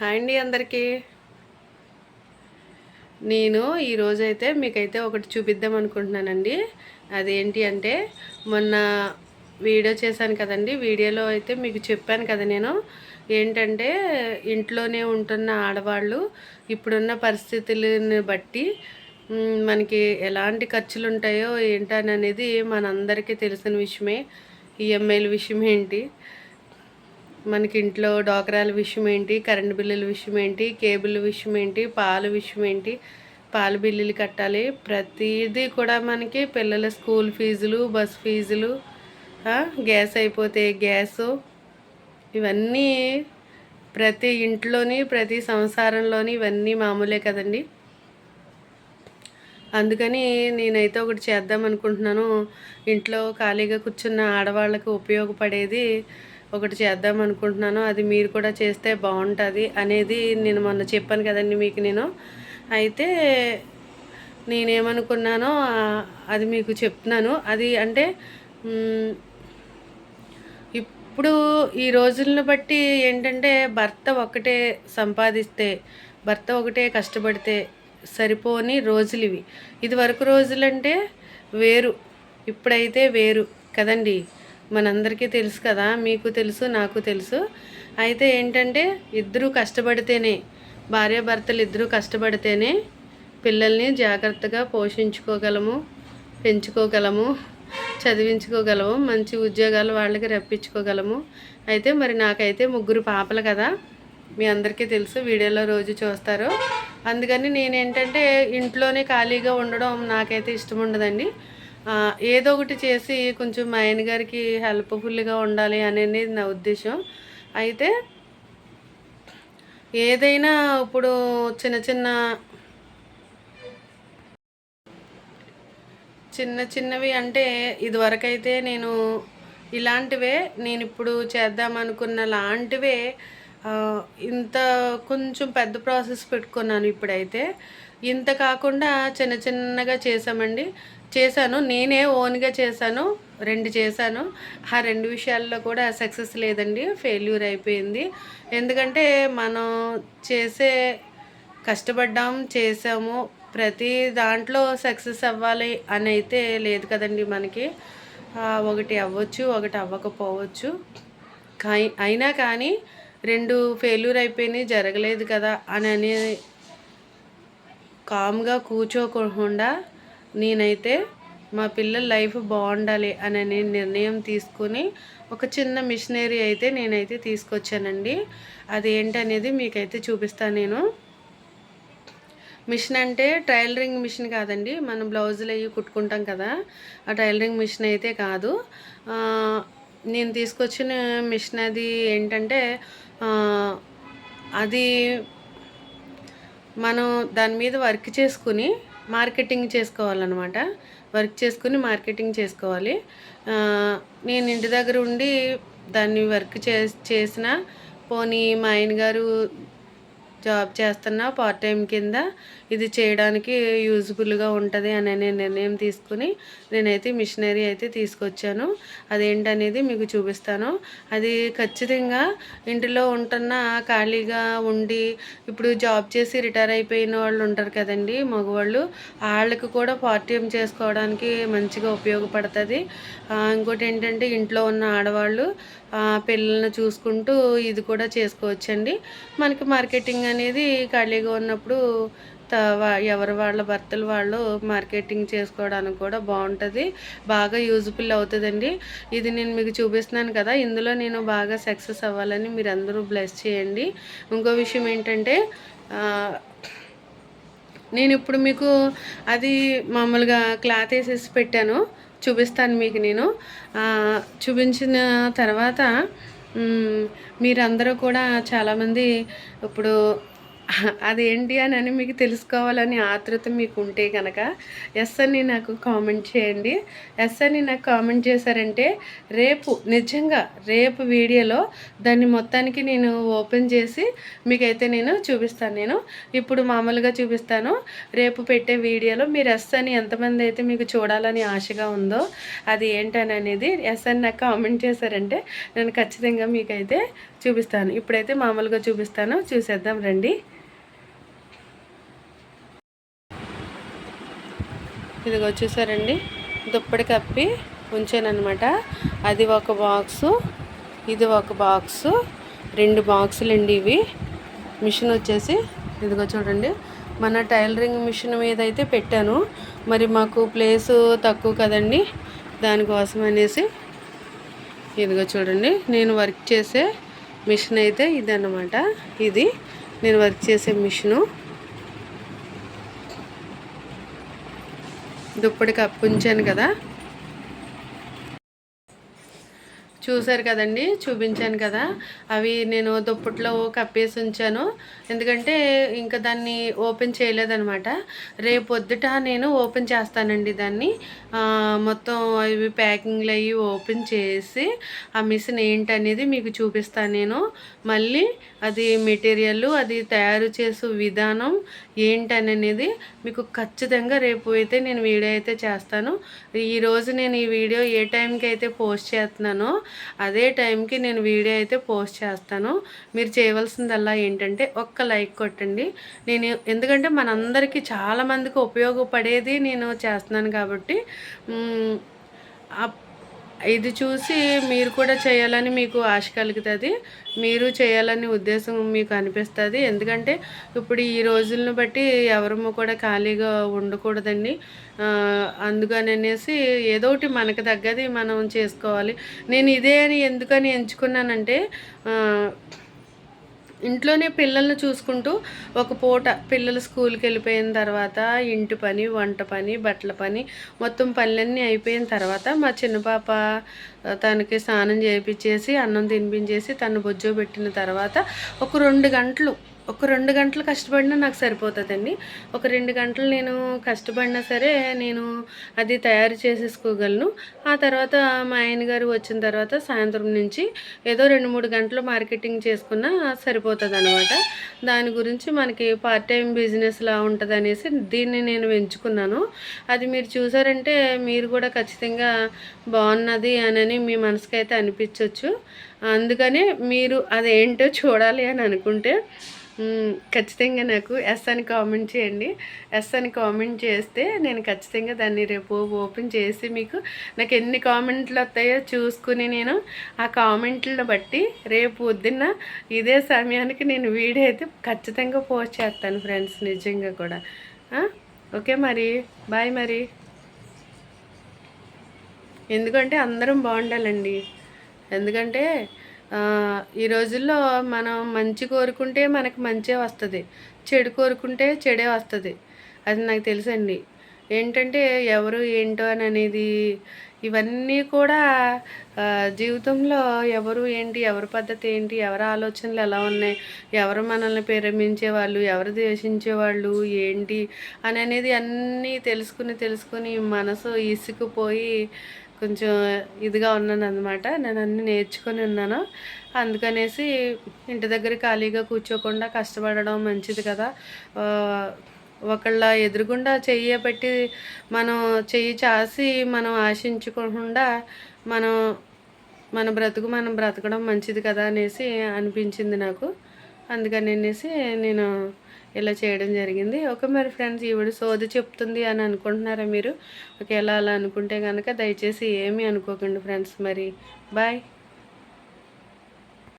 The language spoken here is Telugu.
హాయ్ అండి అందరికీ. నేను ఈరోజైతే మీకైతే ఒకటి చూపిద్దాం అనుకుంటున్నానండి. అదేంటి అంటే మొన్న వీడియో చేశాను కదండి. వీడియోలో అయితే మీకు చెప్పాను కదా నేను. ఏంటంటే ఇంట్లోనే ఉంటున్న ఆడవాళ్ళు ఇప్పుడున్న పరిస్థితులను బట్టి మనకి ఎలాంటి ఖర్చులు ఉంటాయో ఏంటని అనేది మనందరికీ తెలిసిన విషయమే. ఈఎంఐల విషయం ఏంటి మనకి ఇంట్లో డోకరాల విషయం ఏంటి కరెంటు బిల్లుల విషయం ఏంటి కేబుల్ విషయం ఏంటి పాల విషయం ఏంటి పాల బిల్లులు కట్టాలి. ప్రతిదీ కూడా మనకి పిల్లల స్కూల్ ఫీజులు బస్ ఫీజులు గ్యాస్ అయిపోతే గ్యాసు ఇవన్నీ ప్రతి ఇంట్లోని ప్రతి సంసారంలోని ఇవన్నీ మామూలే కదండి. అందుకని నేనైతే ఒకటి చేద్దాం అనుకుంటున్నాను ఇంట్లో ఖాళీగా కూర్చున్న ఆడవాళ్ళకి ఉపయోగపడేది ఒకటి చేద్దాం అనుకుంటున్నాను. అది మీరు కూడా చేస్తే బాగుంటుంది అనేది నేను మొన్న చెప్పాను కదండి మీకు నేను. అయితే నేనేమనుకున్నానో అది మీకు చెప్తున్నాను. అది అంటే ఇప్పుడు ఈ రోజులను బట్టి ఏంటంటే భర్త ఒకటే సంపాదిస్తే భర్త ఒకటే కష్టపడితే సరిపోని రోజులు ఇవి. ఇది వరకు రోజులంటే వేరు ఇప్పుడైతే వేరు కదండి. మనందరికీ తెలుసు కదా మీకు తెలుసు నాకు తెలుసు. అయితే ఏంటంటే ఇద్దరూ కష్టపడితేనే భార్యాభర్తలు ఇద్దరూ కష్టపడితేనే పిల్లల్ని జాగ్రత్తగా పోషించుకోగలము పెంచుకోగలము చదివించుకోగలము మంచి ఉద్యోగాలు వాళ్ళకి రప్పించుకోగలము. అయితే మరి నాకైతే ముగ్గురు పాపలు కదా మీ అందరికీ తెలుసు వీడియోలో రోజు చూస్తారు. అందుకని నేనేంటంటే ఇంట్లోనే ఖాళీగా ఉండడం నాకైతే ఇష్టం ఉండదండి. ఏదో ఒకటి చేసి కొంచెం మా ఆయన గారికి హెల్ప్ఫుల్గా ఉండాలి అనేది నా ఉద్దేశం. అయితే ఏదైనా ఇప్పుడు చిన్న చిన్న చిన్న చిన్నవి అంటే ఇదివరకైతే నేను ఇలాంటివే నేను ఇప్పుడు చేద్దామనుకున్న లాంటివే ఇంత కొంచెం పెద్ద ప్రాసెస్ పెట్టుకున్నాను ఇప్పుడైతే. ఇంత కాకుండా చిన్న చిన్నగా చేసామండి చేశాను. నేనే ఓన్గా చేశాను. రెండు చేశాను. ఆ రెండు విషయాల్లో కూడా సక్సెస్ లేదండి. ఫెయిల్యూర్ అయిపోయింది. ఎందుకంటే మనం చేసే కష్టపడ్డాం చేసాము ప్రతి దాంట్లో సక్సెస్ అవ్వాలి అని అయితే లేదు కదండి మనకి. ఒకటి అవ్వచ్చు ఒకటి అవ్వకపోవచ్చు. కాయి అయినా కానీ రెండు ఫెయిల్యూర్ అయిపోయినాయి జరగలేదు కదా అని అనే కామ్గా కూర్చోకుండా నేనైతే మా పిల్లల లైఫ్ బాగుండాలి అనే నిర్ణయం తీసుకుని ఒక చిన్న మిషనరీ అయితే నేనైతే తీసుకొచ్చానండి. అది ఏంటనేది మీకైతే చూపిస్తాను నేను. మిషన్ అంటే టైలరింగ్ మిషన్ కాదండి. మనం బ్లౌజులు అవి కుట్టుకుంటాం కదా ఆ టైలరింగ్ మిషన్ అయితే కాదు. నేను తీసుకొచ్చిన మిషన్ అది ఏంటంటే అది మనం దాని మీద వర్క్ చేసుకుని మార్కెటింగ్ చేసుకోవాలన్నమాట. వర్క్ చేసుకుని మార్కెటింగ్ చేసుకోవాలి. నేను ఇంటి దగ్గర ఉండి దాన్ని వర్క్ చే చేసిన పోనీ మా ఆయన గారు జాబ్ చేస్తున్నా పార్ట్ టైం కింద. ఇది చేయడానికి యూజ్ఫుల్గా ఉంటుంది అనే నిర్ణయం తీసుకుని నేనైతే మిషనరీ అయితే తీసుకొచ్చాను. అదేంటనేది మీకు చూపిస్తాను. అది ఖచ్చితంగా ఇంటిలో ఉంటున్న ఖాళీగా ఉండి ఇప్పుడు జాబ్ చేసి రిటైర్ అయిపోయిన వాళ్ళు ఉంటారు కదండి మగవాళ్ళు. వాళ్ళకి కూడా పార్ట్ టైం చేసుకోవడానికి మంచిగా ఉపయోగపడుతుంది. ఇంకోటి ఏంటంటే ఇంట్లో ఉన్న ఆడవాళ్ళు పిల్లల్ని చూసుకుంటూ ఇది కూడా చేసుకోవచ్చండి. మనకి మార్కెటింగ్ అనేది ఖాళీగా ఉన్నప్పుడు త- వా- ఎవరి వాళ్ళ భర్తలు వాళ్ళు మార్కెటింగ్ చేసుకోవడానికి కూడా బాగుంటుంది. బాగా యూజ్ఫుల్ అవుతుందండి. ఇది నేను మీకు చూపిస్తున్నాను కదా ఇందులో నేను బాగా సక్సెస్ అవ్వాలని మీరు అందరూ బ్లెస్ చేయండి. ఇంకో విషయం ఏంటంటే నేను ఇప్పుడు మీకు అది మామూలుగా క్లాత్ వేసేసి పెట్టాను. చూపిస్తాను మీకు నేను. చూపించిన తర్వాత మీరందరూ కూడా చాలామంది ఇప్పుడు అది ఏంటి అని అని మీకు తెలుసుకోవాలని ఆతృత మీకు ఉంటే కనుక ఎస్ అని నాకు కామెంట్ చేయండి. ఎస్ అని నాకు కామెంట్ చేశారంటే రేపు నిజంగా రేపు వీడియోలో దాన్ని మొత్తానికి నేను ఓపెన్ చేసి మీకైతే నేను చూపిస్తాను. నేను ఇప్పుడు మామూలుగా చూపిస్తాను. రేపు పెట్టే వీడియోలో మీరు ఎస్ అని ఎంతమంది అయితే మీకు చూడాలని ఆశగా ఉందో అది ఏంటని అనేది ఎస్ అని నాకు కామెంట్ చేశారంటే నేను ఖచ్చితంగా మీకైతే చూపిస్తాను. ఇప్పుడైతే మామూలుగా చూపిస్తాను. చూసేద్దాం రండి. ఇదిగో చూసారండి? దుప్పటి కప్పి ఉంచానమాట అది ఒక బాక్సు ఇది ఒక బాక్సు రెండు బాక్సులు అండి ఇవి. మిషన్ వచ్చేసి ఇదిగో చూడండి. మన టైలరింగ్ మిషన్ మీద అయితే పెట్టాను. మరి మాకు ప్లేసు తక్కువ కదండి. దానికోసం అనేసి ఇదిగో చూడండి. నేను వర్క్ చేసే మిషన్ అయితే ఇదన్నమాట. ఇది నేను వర్క్ చేసే మిషను. దుప్పటి కప్పు ఉంచాను కదా. చూశారు కదండి చూపించాను కదా. అవి నేను దుప్పట్లో కప్పేసి ఉంచాను. ఎందుకంటే ఇంకా దాన్ని ఓపెన్ చేయలేదనమాట రేపు పొద్దుట నేను ఓపెన్ చేస్తానండి దాన్ని. మొత్తం అవి ప్యాకింగ్లు అవి ఓపెన్ చేసి ఆ మిషన్ ఏంటనేది మీకు చూపిస్తాను నేను. మళ్ళీ అది మెటీరియల్ అది తయారు చేసే విధానం ఏంటనేది మీకు ఖచ్చితంగా రేపు అయితే నేను వీడియో అయితే చేస్తాను. ఈరోజు నేను ఈ వీడియో ఏ టైంకి అయితే పోస్ట్ చేస్తున్నానో అదే టైంకి నేను వీడియో అయితే పోస్ట్ చేస్తాను. మీరు చేయవలసిందల్లా ఏంటంటే ఒక్క లైక్ కొట్టండి. నేను ఎందుకంటే మనందరికీ చాలామందికి ఉపయోగపడేది నేను చేస్తున్నాను కాబట్టి ఇది చూసి మీరు కూడా చేయాలని మీకు ఆశ కలుగుతుంది. మీరు చేయాలని ఉద్దేశం మీకు అనిపిస్తుంది. ఎందుకంటే ఇప్పుడు ఈ రోజులను బట్టి ఎవరము కూడా ఖాళీగా ఉండకూడదండి. అందుకని అనేసి ఏదో ఒకటి మనకు తగ్గది మనం చేసుకోవాలి. నేను ఇదే అని ఎందుకని ఎంచుకున్నానంటే ఇంట్లోనే పిల్లల్ని చూసుకుంటూ ఒక పూట పిల్లలు స్కూల్కి వెళ్ళిపోయిన తర్వాత ఇంటి పని వంట పని బట్టల పని మొత్తం పనులన్నీ అయిపోయిన తర్వాత మా చిన్న పాప తనకి స్నానం చేయించేసి అన్నం తినిపించేసి తను బొజ్జో పెట్టిన తర్వాత ఒక రెండు గంటలు ఒక రెండు గంటలు కష్టపడినా నాకు సరిపోతుందండి. ఒక రెండు గంటలు నేను కష్టపడినా సరే నేను అది తయారు చేసేసుకోగలను. ఆ తర్వాత మా ఆయన గారు వచ్చిన తర్వాత సాయంత్రం నుంచి ఏదో రెండు మూడు గంటలు మార్కెటింగ్ చేసుకున్నా సరిపోతుంది అనమాట దాని గురించి మనకి పార్ట్ టైం బిజినెస్లా ఉంటుంది అనేసి దీన్ని నేను ఎంచుకున్నాను. అది మీరు చూసారంటే మీరు కూడా ఖచ్చితంగా బాగున్నది అని మీ మనసుకైతే అయితే అనిపించవచ్చు అందుకనే మీరు అదేంటో చూడాలి అని అనుకుంటే ఖచ్చితంగా నాకు ఎస్ అని కామెంట్ చేయండి. ఎస్ అని కామెంట్ చేస్తే నేను ఖచ్చితంగా దాన్ని రేపు ఓపెన్ చేసి మీకు నాకు ఎన్ని కామెంట్లు వస్తాయో చూసుకుని నేను ఆ కామెంట్లను బట్టి రేపు పొద్దున్న ఇదే సమయానికి నేను వీడియో అయితే ఖచ్చితంగా పోస్ట్ చేస్తాను ఫ్రెండ్స్ నిజంగా కూడా. ఓకే మరి. బాయ్ మరి. ఎందుకంటే అందరం బాగుండాలండి. ఎందుకంటే ఈ రోజుల్లో మనం మంచి కోరుకుంటే మనకు మంచే వస్తుంది. చెడు కోరుకుంటే చెడే వస్తుంది. అది నాకు తెలుసండి. ఏంటంటే ఎవరు ఏంటో అని అనేది ఇవన్నీ కూడా జీవితంలో ఎవరు ఏంటి ఎవరి పద్ధతి ఏంటి ఎవరి ఆలోచనలు ఎలా ఉన్నాయి ఎవరు మనల్ని ప్రేమించే వాళ్ళు ఎవరు ద్వేషించే వాళ్ళు ఏంటి అని అనేది అన్నీ తెలుసుకుని తెలుసుకుని మనసు ఇసుకుపోయి కొంచెం ఇదిగా ఉన్నాను అనమాట నేను అన్నీ నేర్చుకొని ఉన్నాను. అందుకనేసి ఇంటి దగ్గర ఖాళీగా కూర్చోకుండా కష్టపడడం మంచిది కదా. ఒకళ్ళ ఎదురుగుండా చెయ్యి పెట్టి మనం చెయ్యి చాసి మనం ఆశించుకోకుండా మనం మన బ్రతుకు మనం బ్రతకడం మంచిది కదా అనేసి అనిపించింది నాకు. అందుకని అనేసి నేను ఇలా చేయడం జరిగింది. ఓకే మరి ఫ్రెండ్స్ ఈవిడ సోది చెప్తుంది అని అనుకుంటున్నారా మీరు? ఒకవేళ అలా అనుకుంటే కనుక దయచేసి ఏమీ అనుకోకండి ఫ్రెండ్స్ మరి. బాయ్.